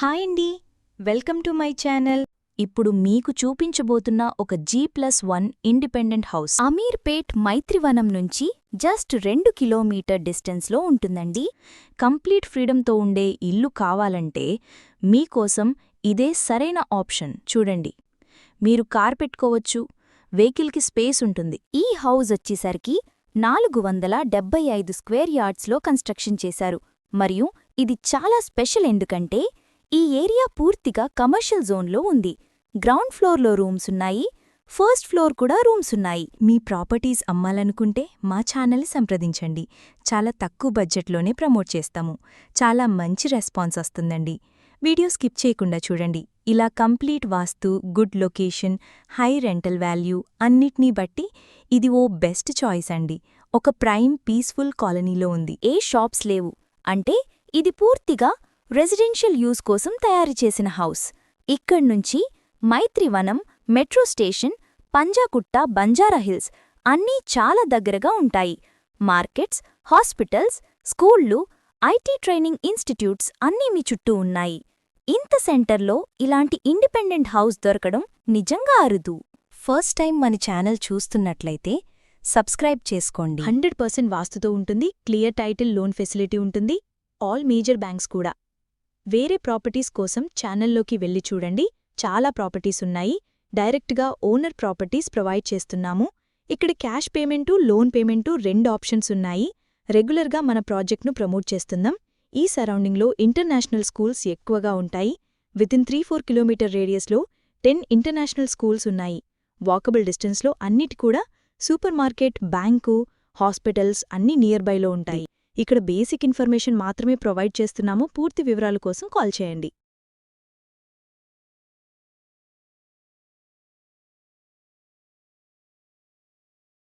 Hi అండి. Welcome to my channel. ఇప్పుడు మీకు చూపించబోతున్న ఒక G plus one independent house. Ameerpet Maitrivanam నుంచి జస్ట్ రెండు కిలోమీటర్ డిస్టెన్స్లో ఉంటుందండి. కంప్లీట్ ఫ్రీడంతో ఉండే ఇల్లు కావాలంటే మీకోసం ఇదే సరైన ఆప్షన్. చూడండి. మీరు కార్ పెట్టుకోవచ్చు వెహికల్కి స్పేస్ ఉంటుంది. ఈ హౌస్ వచ్చేసరికి నాలుగు వందల డెబ్బై ఐదు స్క్వేర్ యార్డ్స్లో కన్స్ట్రక్షన్ చేశారు. మరియు ఇది చాలా స్పెషల్ ఎందుకంటే ఈ ఏరియా పూర్తిగా కమర్షియల్ జోన్లో ఉంది. గ్రౌండ్ ఫ్లోర్లో రూమ్స్ ఉన్నాయి. ఫస్ట్ ఫ్లోర్ కూడా రూమ్స్ ఉన్నాయి. మీ ప్రాపర్టీస్ అమ్మాలనుకుంటే మా ఛానల్ సంప్రదించండి. చాలా తక్కువ బడ్జెట్లోనే ప్రమోట్ చేస్తాము. చాలా మంచి రెస్పాన్స్ వస్తుందండి. వీడియో స్కిప్ చేయకుండా చూడండి. ఇలా complete vastu good location high rental value అన్నిటినీ బట్టి ఇది ఓ బెస్ట్ చాయిస్ అండి. ఒక ప్రైమ్ పీస్ఫుల్ కాలనీలో ఉంది. ఏ షాప్స్ లేవు. అంటే ఇది పూర్తిగా రెసిడెన్షియల్ యూజ్ కోసం తయారు చేసిన హౌస్. ఇక్కడ్నుంచి మైత్రివనం మెట్రో స్టేషన్ పంజాకుట్ట బంజారాహిల్స్ అన్నీ చాలా దగ్గరగా ఉంటాయి. మార్కెట్స్ హాస్పిటల్స్ స్కూళ్ళు ఐటీ ట్రైనింగ్ ఇన్స్టిట్యూట్స్ అన్నీ మీ చుట్టూ ఉన్నాయి. ఇంత సెంటర్లో ఇలాంటి ఇండిపెండెంట్ హౌస్ దొరకడం నిజంగా అరుదు. ఫస్ట్ టైం మన ఛానల్ చూస్తున్నట్లయితే సబ్స్క్రైబ్ చేసుకోండి. హండ్రెడ్ పర్సెంట్ వాస్తుతో ఉంటుంది క్లియర్ టైటిల్ లోన్ ఫెసిలిటీ ఉంటుంది ఆల్ మేజర్ బ్యాంక్స్ కూడా. వేరే ప్రాపర్టీస్ కోసం ఛానల్లోకి వెళ్ళి చూడండి. చాలా ప్రాపర్టీస్ ఉన్నాయి. డైరెక్ట్గా ఓనర్ ప్రాపర్టీస్ ప్రొవైడ్ చేస్తున్నాము. ఇక్కడ క్యాష్ పేమెంటు లోన్ పేమెంటు రెండు ఆప్షన్స్ ఉన్నాయి. రెగ్యులర్గా మన ప్రాజెక్ట్ను ప్రమోట్ చేస్తున్నాం. ఈ సరౌండింగ్లో ఇంటర్నేషనల్ స్కూల్స్ ఎక్కువగా ఉంటాయి. వితిన్ త్రీ ఫోర్ కిలోమీటర్ రేడియస్లో టెన్ ఇంటర్నేషనల్ స్కూల్స్ ఉన్నాయి. వాకబుల్ డిస్టెన్స్లో అన్నిటి కూడా సూపర్ మార్కెట్ బ్యాంకు హాస్పిటల్స్ అన్నీ నియర్ బైలో ఉంటాయి. ఇక్కడ బేసిక్ ఇన్ఫర్మేషన్ మాత్రమే ప్రొవైడ్ చేస్తున్నాము. పూర్తి వివరాల కోసం కాల్ చేయండి.